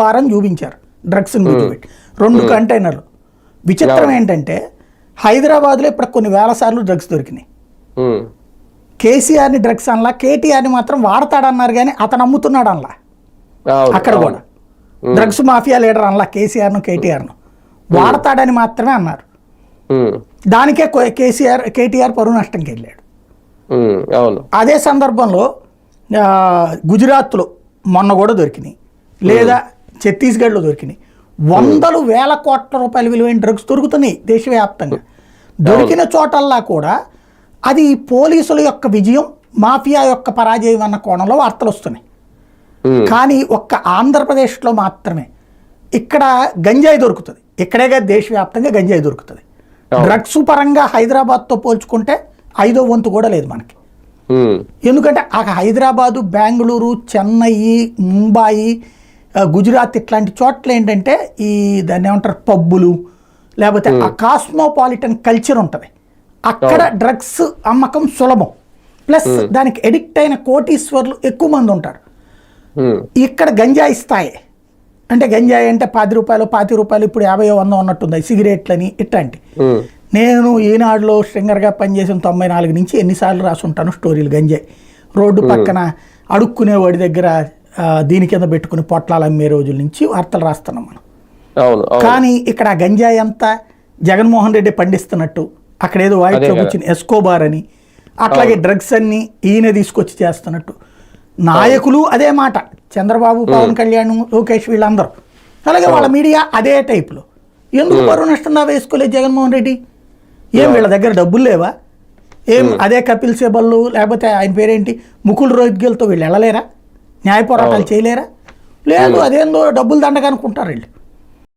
భారం చూపించారు. డ్రగ్స్ కూర్చోబెట్టి రెండు కంటైనర్లు. విచిత్రం ఏంటంటే హైదరాబాద్లో ఇప్పుడు కొన్ని వేల సార్లు డ్రగ్స్ దొరికినాయి. కేసీఆర్ని డ్రగ్స్ అనలా కేటీఆర్ని మాత్రం వాడతాడన్నారు కానీ అతను అమ్ముతున్నాడు అనలా అక్కడ. కూడా. డ్రగ్స్ మాఫియా లీడర్ అనలా కేసీఆర్ను కేటీఆర్ను. వాడతాడని మాత్రమే అన్నారు. దానికే కేసీఆర్ కేటీఆర్ పరువు నష్టంకి వెళ్ళాడు. అదే సందర్భంలో గుజరాత్లో మొన్న కూడా దొరికినాయి. లేదా ఛత్తీస్గఢ్లో దొరికినాయి. వందలు వేల కోట్ల రూపాయల విలువైన డ్రగ్స్ దొరుకుతున్నాయి దేశవ్యాప్తంగా. దొరికిన చోటల్లా కూడా అది పోలీసుల యొక్క విజయం మాఫియా యొక్క పరాజయం అన్న కోణంలో వార్తలు వస్తున్నాయి. కానీ ఒక్క ఆంధ్రప్రదేశ్లో మాత్రమే ఇక్కడ గంజాయి దొరుకుతుంది. ఇక్కడేగా దేశవ్యాప్తంగా గంజాయి దొరుకుతుంది. డ్రగ్స్ పరంగా హైదరాబాద్తో పోల్చుకుంటే ఐదో వంతు కూడా లేదు మనకి. ఎందుకంటే ఆ హైదరాబాదు బెంగళూరు చెన్నై ముంబాయి గుజరాత్ ఇట్లాంటి చోట్ల ఏంటంటే ఈ దాన్ని ఏమంటారు పబ్బులు లేకపోతే ఆ కాస్మోపాలిటన్ కల్చర్ ఉంటుంది. అక్కడ డ్రగ్స్ అమ్మకం సులభం. ప్లస్ దానికి ఎడిక్ట్ అయిన కోటీశ్వర్లు ఎక్కువ మంది ఉంటారు. ఇక్కడ గంజాయి స్థాయి. అంటే గంజాయి అంటే పది రూపాయలు పాతి రూపాయలు ఇప్పుడు యాభై వంద ఉన్నట్టుంది సిగరెట్లని ఇట్లాంటి. నేను ఈనాడులో స్ట్రింగర్గా పనిచేసిన తొంభై నాలుగు నుంచి ఎన్నిసార్లు రాసుంటాను స్టోరీలు గంజాయి. రోడ్డు పక్కన అడుక్కునేవాడి దగ్గర దీని కింద పెట్టుకుని పొట్లాలు అమ్మే రోజుల నుంచి వార్తలు రాస్తున్నాం మనం. కానీ ఇక్కడ గంజాయి అంతా జగన్మోహన్ రెడ్డి పండిస్తున్నట్టు అక్కడ ఏదో వాయిట్లో. కూర్చుని ఎస్కోబార్ అని. అట్లాగే డ్రగ్స్ అన్ని ఈయన తీసుకొచ్చి చేస్తున్నట్టు. నాయకులు అదే మాట చంద్రబాబు పవన్ కళ్యాణ్ లోకేష్ వీళ్ళందరూ. అలాగే వాళ్ళ మీడియా అదే టైపులో. ఎందుకు పరువు నష్టం దావా వేసుకోలేదు జగన్మోహన్ రెడ్డి? ఏం వీళ్ళ దగ్గర డబ్బులు లేవా? ఏం అదే కపిల్ సేబళ్ళు లేకపోతే ఆయన పేరేంటి? ముకుల్ రోహిత్గిల్తో వీళ్ళు వెళ్ళలేరా? న్యాయ పోరాటాలు చేయలేరా? లేదు అదేందో డబ్బులు దండగా అనుకుంటారు వీళ్ళు.